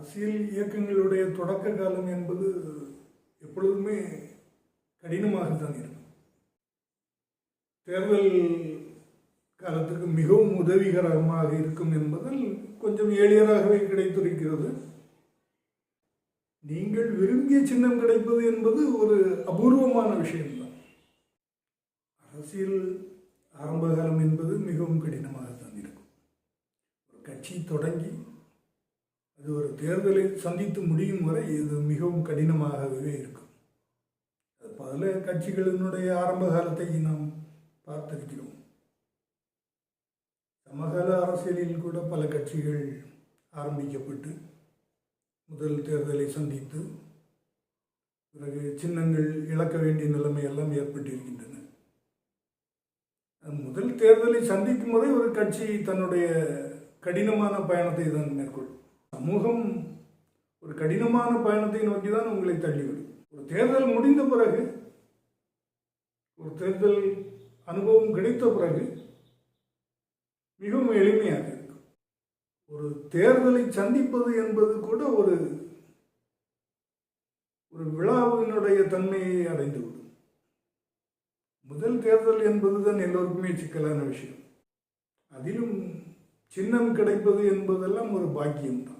அரசியல் இயக்கங்களுடைய தொடக்க காலம் என்பது எப்பொழுதுமே கடினமாகத்தான் இருக்கும். தேர்தல் காலத்துக்கு மிகவும் உதவிகரமாக இருக்கும் என்பதில் கொஞ்சம் எளியராகவே கிடைத்திருக்கிறது. நீங்கள் விரும்பிய சின்னம் கிடைப்பது என்பது ஒரு அபூர்வமான விஷயம்தான். அரசியல் ஆரம்ப காலம் என்பது மிகவும் கடினமாகத்தான் இருக்கும். ஒரு கட்சி தொடங்கி அது ஒரு தேர்தலை சந்தித்து முடியும் வரை இது மிகவும் கடினமாகவே இருக்கும். பல கட்சிகளினுடைய ஆரம்ப காலத்தை நாம் பார்த்திருக்கிறோம். சமகால அரசியலில் கூட பல கட்சிகள் ஆரம்பிக்கப்பட்டு முதல் தேர்தலை சந்தித்து பிறகு சின்னங்கள் இழக்க வேண்டிய நிலைமை எல்லாம் ஏற்பட்டிருக்கின்றன. முதல் தேர்தலை சந்திக்கும் போதே ஒரு கட்சி தன்னுடைய கடினமான பயணத்தை தான் மேற்கொள்ளும். சமூகம் ஒரு கடினமான பயணத்தை நோக்கி தான் உங்களை தள்ளிவிடும். ஒரு தேர்தல் முடிந்த பிறகு ஒரு தேர்தல் அனுபவம் கிடைத்த பிறகு மிகவும் எளிமையாக இருக்கும். ஒரு தேர்தலை சந்திப்பது என்பது கூட ஒரு ஒரு விழாவினுடைய தன்மையை அடைந்துவிடும். முதல் தேர்தல் என்பதுதான் எல்லோருக்குமே சிக்கலான விஷயம். அதிலும் சின்னம் கிடைப்பது என்பதெல்லாம் ஒரு பாக்கியம்தான்.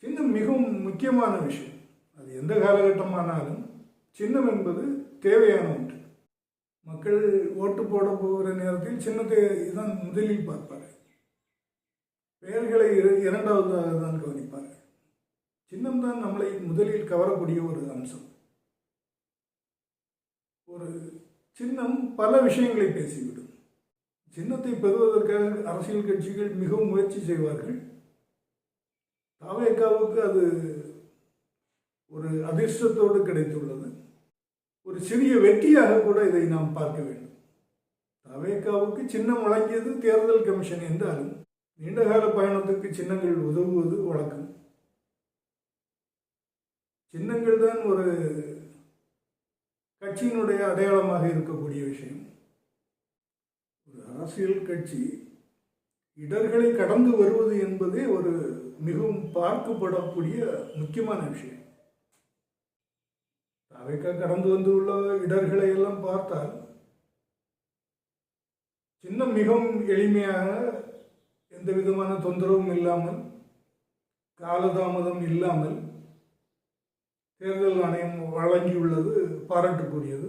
சின்னம் மிகவும் முக்கியமான விஷயம். அது எந்த காலகட்டமானாலும் சின்னம் என்பது தேவையான ஒன்று. மக்கள் ஓட்டு போட போகிற நேரத்தில் சின்னத்தை தான் முதலில் பார்ப்பார். பெயர்களை இர- இரண்டாவதாக தான் கவனிப்பார். சின்னம் தான் நம்மளை முதலில் கவரக்கூடிய ஒரு அம்சம். ஒரு சின்னம் பல விஷயங்களை பேசிவிடும். சின்னத்தை பெறுவதற்காக அரசியல் கட்சிகள் மிகவும் முயற்சி செய்வார்கள். தாவேக்காவுக்கு அது ஒரு அதிர்ஷ்டத்தோடு கிடைத்துள்ளது. ஒரு சிறிய வெற்றியாக கூட இதை நாம் பார்க்க வேண்டும். தவேக்காவுக்கு சின்னம் வழங்கியது தேர்தல் கமிஷன் என்றாலும் நீண்டகால பயணத்துக்கு சின்னங்கள் உதவுவது வழக்கம். சின்னங்கள் தான் ஒரு கட்சியினுடைய அடையாளமாக இருக்கக்கூடிய விஷயம். ஒரு அரசியல் கட்சி இடர்களை கடந்து வருவது என்பதே ஒரு மிகவும் பார்க்கப்படக்கூடிய முக்கியமான விஷயம். அவைக்க கடந்து வந்துள்ள இடர்களை எல்லாம் பார்த்தால் சின்னம் மிகவும் எளிமையாக எந்த விதமான தொந்தரவும் இல்லாமல் காலதாமதம் இல்லாமல் தேர்தல் ஆணையம் வழங்கியுள்ளது பாராட்டுக்குரியது.